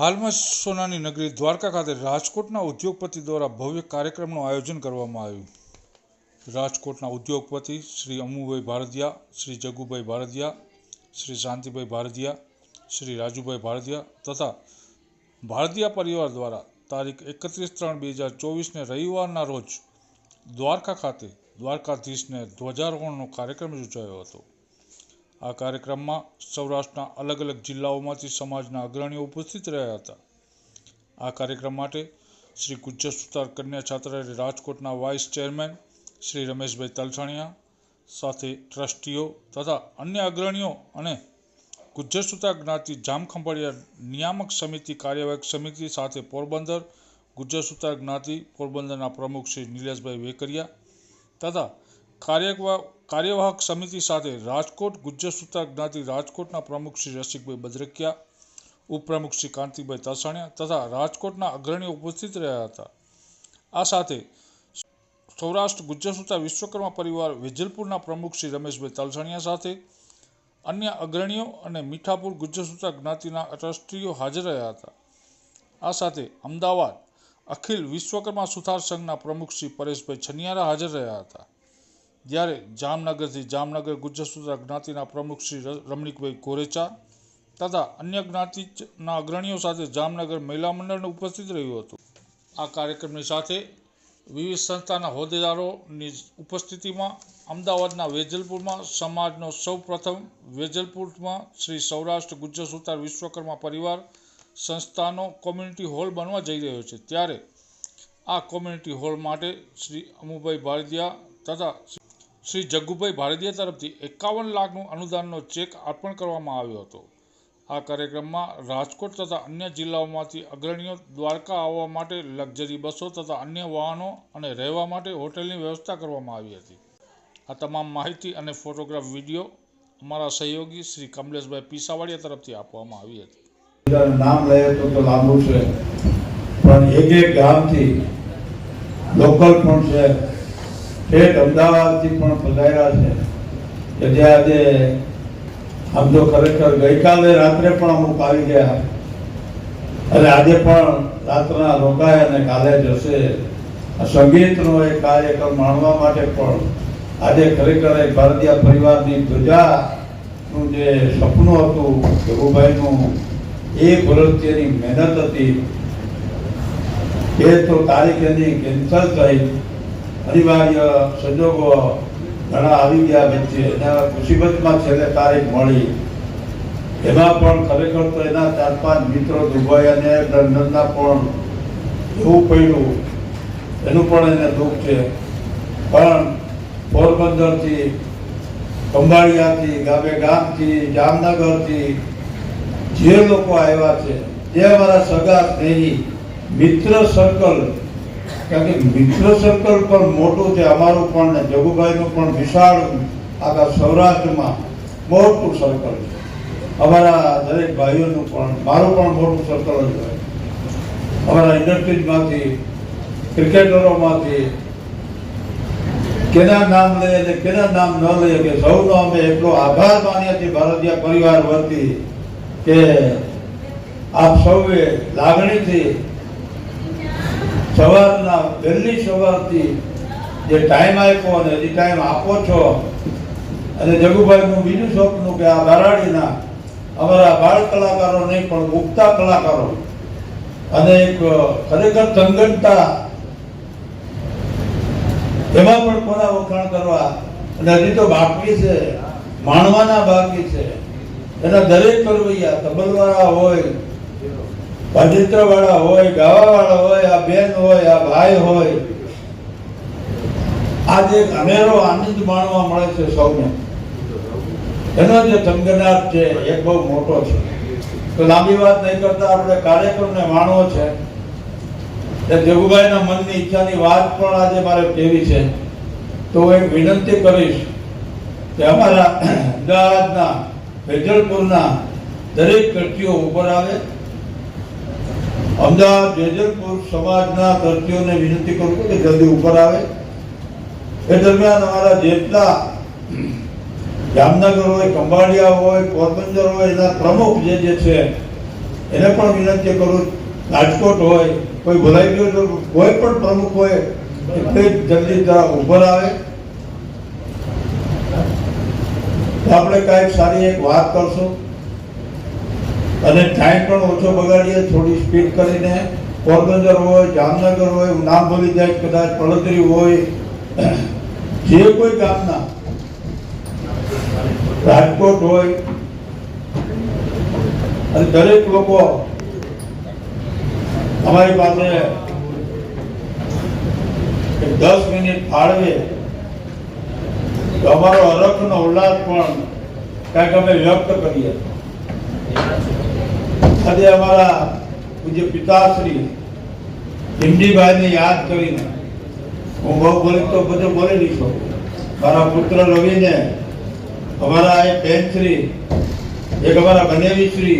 હાલમાં સોનાની નગરી દ્વારકા ખાતે રાજકોટના ઉદ્યોગપતિ દ્વારા ભવ્ય કાર્યક્રમનું આયોજન કરવામાં આવ્યું. રાજકોટના ઉદ્યોગપતિ શ્રી અમુભાઈ ભારદિયા, શ્રી જગુભાઈ ભારદિયા, શ્રી શાંતિભાઈ ભારદિયા, શ્રી રાજુભાઈ ભારદિયા તથા ભારદિયા પરિવાર દ્વારા તારીખ એકત્રીસ ત્રણ બે હજાર ચોવીસને રવિવારના રોજ દ્વારકા ખાતે દ્વારકાધીશને ધ્વજારોહણનો કાર્યક્રમ યોજાયો હતો. આ કાર્યક્રમમાં સૌરાષ્ટ્રના અલગ અલગ જિલ્લાઓમાંથી સમાજના અગ્રણીઓ ઉપસ્થિત રહ્યા હતા. આ કાર્યક્રમ માટે શ્રી ગુજ્જર સુતાર કન્યા છાત્રાલય રાજકોટના વાઇસ ચેરમેન શ્રી રમેશભાઈ તલસાણિયા સાથે ટ્રસ્ટીઓ તથા અન્ય અગ્રણીઓ અને ગુજ્જર સુતાર જ્ઞાતિ જામખંભાળિયા નિયામક સમિતિ કાર્યવાહક સમિતિ સાથે પોરબંદર ગુજ્જર સુતાર જ્ઞાતિ પોરબંદરના પ્રમુખ શ્રી નિલેશભાઈ વેકરિયા તથા કાર્યવાહક સમિતિ સાથે રાજકોટ ગુજ્જર સૂત્ર જ્ઞાતિ રાજકોટના પ્રમુખ શ્રી રસિકભાઈ બદ્રકિયા ઉપપ્રમુખ શ્રી કાંતિભાઈ તસાણિયા તથા રાજકોટના અગ્રણીઓ ઉપસ્થિત રહ્યા હતા. આ સાથે સૌરાષ્ટ્ર ગુજ્જર વિશ્વકર્મા પરિવાર, વેજલપુરના પ્રમુખ શ્રી રમેશભાઈ તલસાણિયા સાથે અન્ય અગ્રણીઓ અને મીઠાપુર ગુજ્જર જ્ઞાતિના ટ્રસ્ટીઓ હાજર રહ્યા હતા. આ સાથે અમદાવાદ અખિલ વિશ્વકર્મા સુથાર સંઘના પ્રમુખ શ્રી પરેશભાઈ છનિયારા હાજર રહ્યા હતા. જ્યારે જામનગરથી જામનગર ગુજ્જર સુધા જ્ઞાતિના પ્રમુખ શ્રી રમણીકભાઈ ગોરેચા તથા અન્ય જ્ઞાતિના અગ્રણીઓ સાથે જામનગર મહિલા મંડળને ઉપસ્થિત રહ્યું હતું. આ કાર્યક્રમની સાથે વિવિધ સંસ્થાના હોદ્દેદારોની ઉપસ્થિતિમાં અમદાવાદના વેજલપુરમાં સમાજનો સૌ પ્રથમ વેજલપુરમાં શ્રી સૌરાષ્ટ્ર ગુજ્જર સુતાર વિશ્વકર્મા પરિવાર સંસ્થાનો કોમ્યુનિટી હોલ બનવા જઈ રહ્યો છે. ત્યારે આ કોમ્યુનિટી હોલ માટે શ્રી અમુભાઈ ભારદિયા તથા શ્રી જગ્ગુભાઈ ભારદિયા તરફથી એકાવન લાખનું અનુદાનનો ચેક અર્પણ કરવામાં આવ્યો હતો. આ કાર્યક્રમમાં રાજકોટ તથા અન્ય જિલ્લાઓમાંથી અગ્રણીઓ દ્વારકા આવવા માટે લક્ઝરી બસો તથા અન્ય વાહનો અને રહેવા માટે હોટેલની વ્યવસ્થા કરવામાં આવી હતી. આ તમામ માહિતી અને ફોટોગ્રાફ વીડિયો અમારા સહયોગી શ્રી કમલેશભાઈ પીસાવાડિયા તરફથી આપવામાં આવી હતી. નામ લઈએ તો તો લાંબુ છે. પણ એક એક ગામથી લોકલ પણ છે. ઠેઠ અમદાવાદથી પણ પધાર્યા છે. કે જે આજે આમ તો ખરેખર ગઈકાલે રાત્રે પણ અમુક આવી ગયા. અને આજે પણ રાતના રોકાય અને કાલે જશે સંગીતનો એક કાર્યક્રમ માણવા માટે પણ આજે ખરેખર એક ભારતીય પરિવારની ધ્વજાનું જે સપનું હતું રઘુભાઈનું એ વર્ષની મહેનત હતી. એ તો તારીખ એની કેન્સલ થઈ. અનિવાર્ય સંજોગો ઘણા આવી ગયા વચ્ચે. એના મુસીબતમાં છેલ્લે તારીખ મળી. એમાં પણ ખરેખર તો એના ચાર પાંચ મિત્રો દુબઈ અને લંડનના પણ એવું પડ્યું. એનું પણ એને દુઃખ છે. પણ પોરબંદરથી, ખંભાળિયાથી ગામે ગામથી જામનગરથી જે લોકો આવ્યા છે જે અમારા સગા સ્નેહી, મિત્ર સર્કલ કારણ કે મિત્ર સર્કલ પણ મોટું છે. અમારું પણ જગુભાઈનું પણ વિશાળ આખા સૌરાષ્ટ્રમાં મોટું સર્કલ છે. અમારા દરેક ભાઈઓનું પણ, મારું પણ મોટું સર્કલ જ હોય. અમારા ઇન્ડસ્ટ્રીઝમાંથી, ક્રિકેટરોમાંથી, કેના નામ લઈએ અને કેના નામ ન લઈએ કે સૌનો અમે એટલો આભાર માનીએ છીએ ભારતીય પરિવાર વતી કે આપ સૌએ લાગણીથી સવારના, વહેલી સવારથી જે ટાઈમ આપ્યો અને હજી ટાઈમ આપો છો, અને જગુભાઈનું બીજું સ્વપ્નું કે આ બારાડીના અમારા બાળ કલાકારો નહીં, પણ મુક્તા કલાકારો. અને એક ખરેખર સંગઠતા એમાં પણ કોના વખાણ કરવા? અને હજી તો બાકી છે, માણવાના બાકી છે. એના દરેક કરવૈયા, તબલવાળા હોય વાળા હોય, ગાવાવાળા હોય, આ બેન હોય, આ ભાઈ હોય. આજે એક અનેરો આનંદ માણવા મળે છે સૌને. એનો જે થંગનાટ છે, એ બહુ મોટો છે. તો લાંબી વાત નહીં કરતા, આપણે કાર્યક્રમને માણવો છે. એ જગુભાઈના મનની ઈચ્છાની વાત પણ આજે મારે કહેવી છે. તો હું એક વિનંતી કરીશ કે અમારા અમદાવાદના, વેજલપુરના દરેક વ્યક્તિઓ ઉપર આવે. અમદાવાદ જેજલપુર સમાજના દ્રષ્ટિઓને વિનંતી કરું છું કે જલ્દી ઉપર આવે. એ દરમિયાન અમારા જેટલા જામનગર હોય, ખંભાળિયા હોય, પોરબંદર હોય, એના પ્રમુખ જે જે છે, એને પણ વિનંતી કરું. રાજકોટ હોય, કોઈ ભલાઈ ગયો કોઈ પણ પ્રમુખ હોય, એટલે જલ્દી જરા ઉભર આવે. આપણે કાંઈક સારી એક વાત કરશું. અને ટાઈમ પણ ઓછો બગાડીએ, થોડી સ્પીડ કરીને. પોરબંદર હોય, જામનગર હોય નામ ભૂલી જાય કદાચ પડોદરી હોય. જે કોઈ ગામના. રાજકોટ હોય. અને દરેક લોકો અમારી પાસે દસ મિનિટ ફાળવે. તો અમારો હરખનો ઉલ્લાસ પણ કાંઈક અમે વ્યક્ત કરીએ. આજે અમારા પૂજ્ય પિતાશ્રી હિમડીભાઈને યાદ કરીને હું બહુ બોલી તો બધું બોલી નહીં શકું. મારા પુત્ર રવિને, અમારા એક બહેનશ્રી એક અમારા બનેવીશ્રી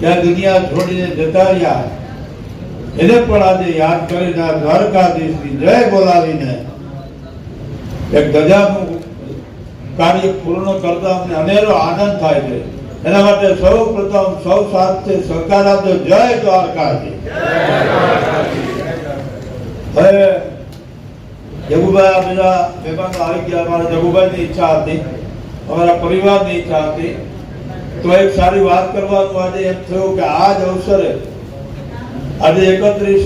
ત્યાં દુનિયા છોડીને જતા રહ્યા. એને પણ આજે યાદ કરીને આ દ્વારકાધીશની જય બોલાવીને એક ગજાનું કાર્ય પૂર્ણ કરતા અમને અનેરો આનંદ થાય છે. એના માટે સૌ પ્રથમ, સૌ સાથે સહકાર આપજો જય દ્વારકા હવે જગુભાઈ આ બધા મહેમાનો આવી ગયા, અમારા જગુભાઈની ઈચ્છા હતી, અમારા પરિવારની ઈચ્છા હતી. તો એક સારી વાત કરવાનું આજે એમ થયું કે આ જ અવસરે, આજે એકત્રીસ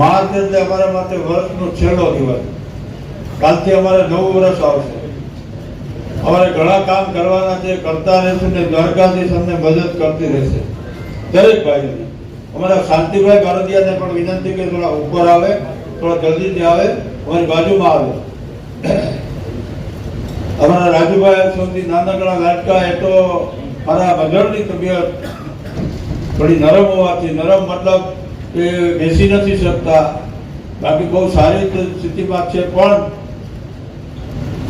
માર્ચ અમારા માટે વર્ષનો છેલ્લો દિવસ. કાલથી અમારે નવું વર્ષ આવશે. અમારે ઘણા કામ કરવાના છે, કરતા રહેશું ને દ્વારકાધીશ અમને મદદ કરતી રહેશે. દરેક ભાઈઓને. અમારા શાંતિભાઈ ભારતીયાને પણ વિનંતી કે થોડા ઉપર આવે, થોડા જલ્દીથી આવે, અમારી બાજુમાં આવે. અમારા રાજુભાઈ સૌથી નાનકડા લાટકા એ તો મારા મધરની તબિયત થોડી નરમ હોવાથી, નરમ મતલબ એ બેસી નથી શકતા. બાકી બહુ સારી સ્થિતિમાં છે, પણ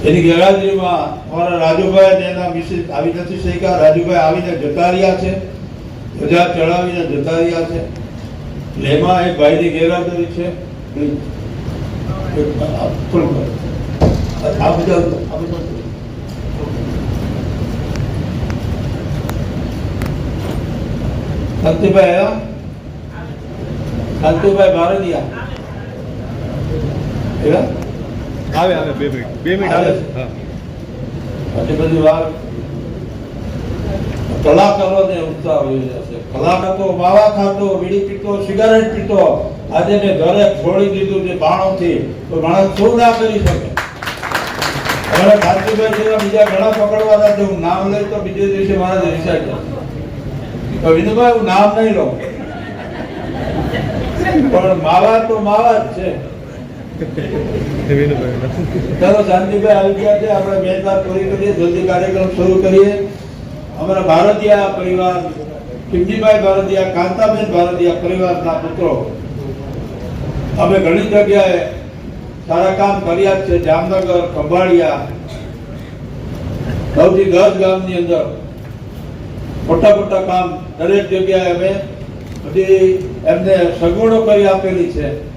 એની ગેરહાજરીમાં અમારા રાજુભાઈ એના વિશે આવી નથી શક્યા. રાજુભાઈ આવીને જતા રહ્યા છે. ધજા ચડાવીને જતા રહ્યા છે એમાં એક ભાઈની ગેરહાજરી છે. આ બધા આ બધા શાંતિભાઈ શાંતિભાઈ ભારતીયા આવ્યા. આવે આવે, બે મિનિટ. બે મિનિટ આવે આટલી બધી વાર કલાકારોને ઉત્સાહ કલાકાર માવા ખાતો બીડી પીતો, સિગારેટ પીતો. આજે મેં ઘરે છોડી દીધું છે બાણોથી. તો માણસ શું ના કરી શકે? હવે ભારતીભાઈ જેવા બીજા ઘણા પકડવાના છે, હું નામ લઈ તો બીજે દિવસે મારા રિસાઈ જાય તો વિનુભાઈ, હું નામ નહીં લઉં. પણ માવા તો માવા જ છે. ચાલો, શાંતિભાઈ, આવી ગયા છે. આપણે બે વાત પૂરી કરીએ. જલ્દી કાર્યક્રમ શરૂ કરીએ. અમારા ભારતીય પરિવાર કિમજીભાઈ ભારતીય, કાંતાબેન ભારતીય પરિવારના પુત્રો. અમે ઘણી જગ્યાએ સારા કામ કર્યા છે. જામનગર, ખંભાળિયા, સૌથી દસ ગામની અંદર. મોટા મોટા કામ દરેક જગ્યાએ અમે બધી એમને સગવડો કરી આપેલી છે.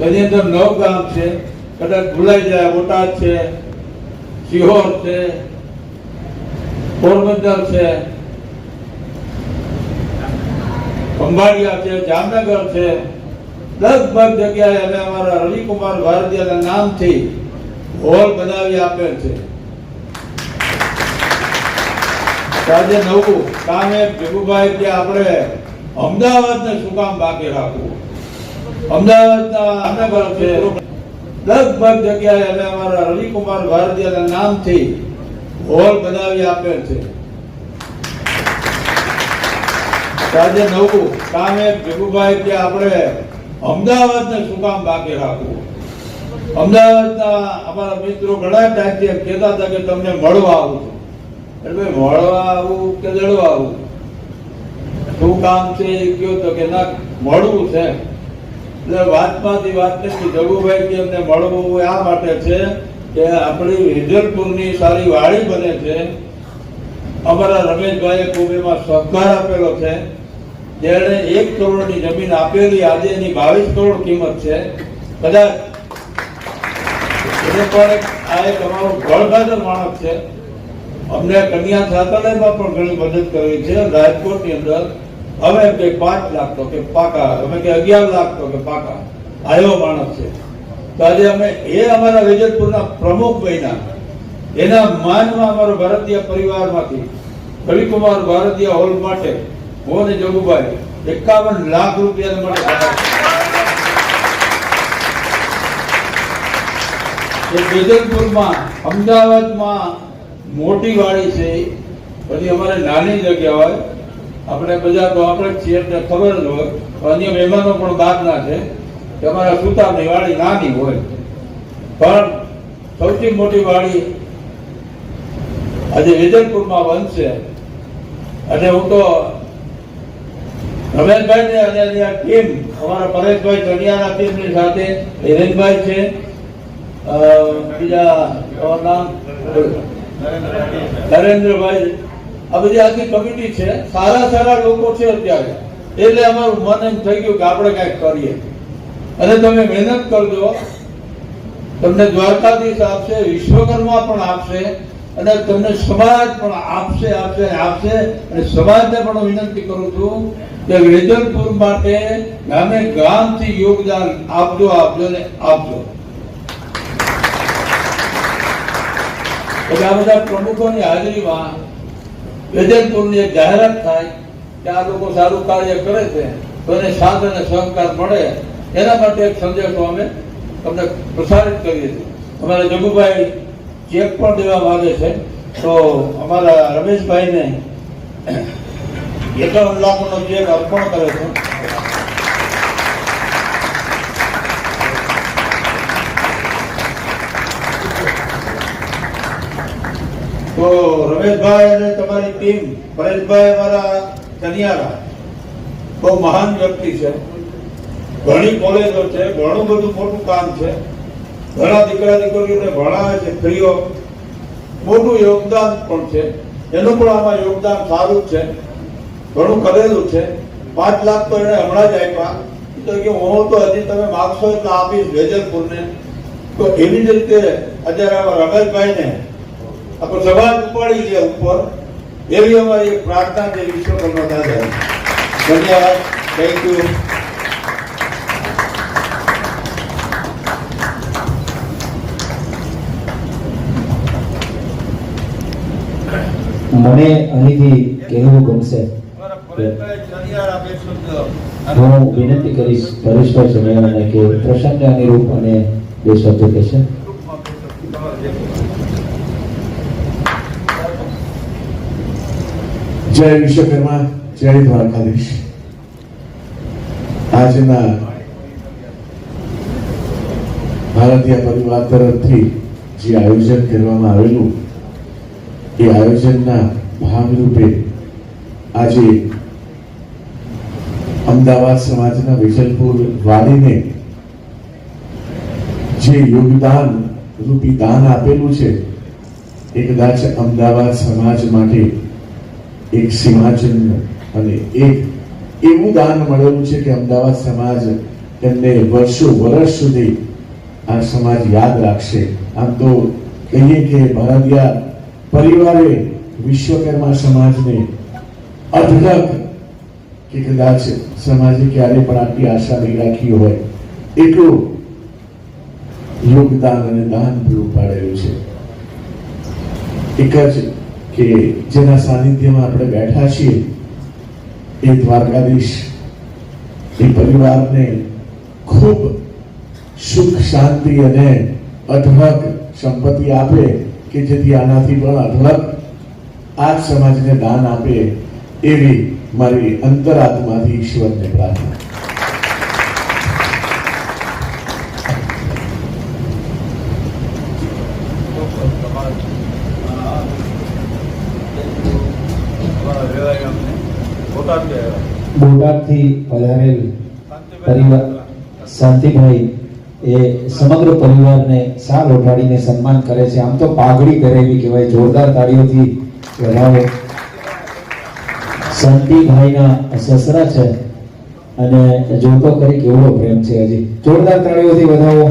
એની અંદર નવ ગામ છે, કદાચ ભૂલાઈ જાય, બોટાદ છે સિહોર છે, પોરબંદર છે ખંભાળિયા છે, જામનગર છે. લગભગ જગ્યાએ અમે અમારા રવિકુમાર ભારતીયના નામથી હોલ બનાવી આપેલ છે. આજે નવું કામ એક જગુભાઈ કે આપણે અમદાવાદને શું કામ બાકી રાખવું? અમદાવાદના જામનગર લગભગ જગ્યાએ અમે અમારા રવિકુમાર ભારતીયના નામથી હોલ બનાવી આપેલ છે. આજે નવું કામ એ જગુભાઈ કે આપણે અમદાવાદને શું કામ બાકી રાખવું? અમદાવાદના અમારા મિત્રો ઘણા ટાઈમથી એમ કહેતા હતા કે તમને મળવા આવું છું. એટલે મળવા આવું કે જળવા આવું? શું કામ છે કયો તો કે ના મળવું છે એટલે વાતમાંથી વાત નથી જગુભાઈ કે અમને મળવું આ માટે છે કે આપણી વિજલપુરની સારી વાડી બને છે. અમારા રમેશભાઈએ ખૂબ એમાં સહકાર આપેલો છે. જેણે એક કરોડની જમીન આપેલી, આજે એની બાવીસ કરોડ કિંમત છે. કદાચ એને પણ આ એક અમારો ગળગાજર માણસ છે. અમને કન્યા છાત્રાલયમાં પણ ઘણી મદદ કરી છે રાજકોટની અંદર. એમ કે પાંચ લાખ તો કે પાકા, અમે કે અગિયાર લાખ તો કે પાકા. આયો માણસ છે. તો આજે અમે એ અમારા વેજલપુરના પ્રમુખ બન્યા. એના માનમાં અમારો ભારતીય પરિવારમાંથી રવિકુમાર ભારતીય હોલ માટે હું અને જગુભાઈ એકાવન લાખ રૂપિયા માટે વેજલપુરમાં અમદાવાદમાં મોટી વાડી છે. પછી અમારે નાની જગ્યા હોય. આપણે બધા તો આપણે જ છીએ એટલે ખબર જ હોય. અન્ય મહેમાનો પણ બહારના છે. કે અમારા સુતારની વાડી નાની હોય. પણ સૌથી મોટી વાડી આજે વેજલપુરમાં બનશે. અને હું તો રમેશભાઈ ને અને એની આ ટીમ અમારા પરેશભાઈ ચડિયાના ટીમની સાથે હિરેનભાઈ છે. બીજા નામ? નરેન્દ્રભાઈ. આ બધી આખી કમિટી છે. સારા સારા લોકો છે અત્યારે. એટલે અમારું મન એમ થઈ ગયું કે આપણે કાંઈક કરીએ. અને તમે મહેનત કરજો. તમને દ્વારકાધીશ આપશે, વિશ્વકર્મા પણ આપશે, અને તમને સમાજ પણ આપશે આપશે આપશે. અને સમાજને પણ વિનંતી કરું છું કે વેજલપુર માટે ગામે ગામથી યોગદાન આપજો આપજો ને આપજો. એટલે આ બધા પ્રમુખોની હાજરીમાં વેજલપુરની એક જાહેરાત થાય કે આ લોકો સારું કાર્ય કરે છે, તો એને સાથ અને સહકાર મળે. એના માટે એક સંદેશો અમે તમને પ્રસારિત કરીએ છીએ. અમારા જગુભાઈ ચેક પણ દેવા માંગે છે. તો અમારા રમેશભાઈને એકાવન લાખનો ચેક અર્પણ કરે છે. તો રમેશભાઈ અને તમારી ટીમ પરેશભાઈ અમારા કનિયારા, બહુ મહાન વ્યક્તિ છે. ઘણી કોલેજો છે, ઘણું બધું મોટું કામ છે. ઘણા દીકરા દીકરીઓને ભણાવે છે ફ્રીઓ મોટું યોગદાન પણ છે. એનું પણ આમાં યોગદાન સારું છે. ઘણું કરેલું છે. પાંચ લાખ તો એને હમણાં જ આપ્યા. તો કે હું તો હજી તમે માગશો એટલે આપીશ વેજલપુરને. તો એવી જ રીતે અત્યારે રમેશભાઈને આપણો સમાજ ઉપાડી લે ઉપર. એવી અમારી પ્રાર્થના છે વિશ્વકર્મા દાદા ધન્યવાદ. થેન્ક યુ મને અહીંથી કહેવું ગમશે હું વિનંતી કરીશ પરેશભાઈ ચમેલાને કે પ્રસંગ અનુરૂપ અને બે શબ્દો કહેશે. જય વિશ્વકર્મા જય દ્વારકાધીશ. આજના ભારતીય પરિવાર તરફથી જે આયોજન કરવામાં આવેલું, એ આયોજનના ભાગરૂપે આજે અમદાવાદ સમાજના વિજલપુર વાડીને જે યોગદાન રૂપી દાન આપેલું છે, એ કદાચ અમદાવાદ સમાજ માટે એક સિંહાસન અને એક એવું દાન મળેલું છે કે અમદાવાદ સમાજ તેમને વર્ષો, વર્ષ સુધી આ સમાજ યાદ રાખશે. આમ તો કહીએ કે ભારતીય પરિવારે વિશ્વકર્મા સમાજને અઢળક કે કદાચ સમાજે ક્યારે પણ આટલી આશા નહીં રાખી હોય, એટલું યોગદાન અને દાન પૂરું પાડેલું છે. એક જ કે જેના સાનિધ્યમાં આપણે બેઠા છીએ એ દ્વારકાધીશ, એ પરિવારને ખૂબ સુખ, શાંતિ અને અઢળક સંપત્તિ આપે કે જેથી આનાથી પણ અઢળક આ સમાજને દાન આપે એવી મારી અંતરાત્માથી ઈશ્વરને પ્રાર્થના. બોટાદથી પધારેલ પરિવાર શાંતિભાઈ એ સમગ્ર પરિવારને સાલ ઓઢાડીને સન્માન કરે છે. આમ તો પાઘડી પહેરેલી કહેવાય, જોરદાર તાળીઓથી વધાવો શાંતિભાઈના સસરા છે અને જોતો કરી કેવડો પ્રેમ છે હજી. જોરદાર તાળીઓથી વધાવો.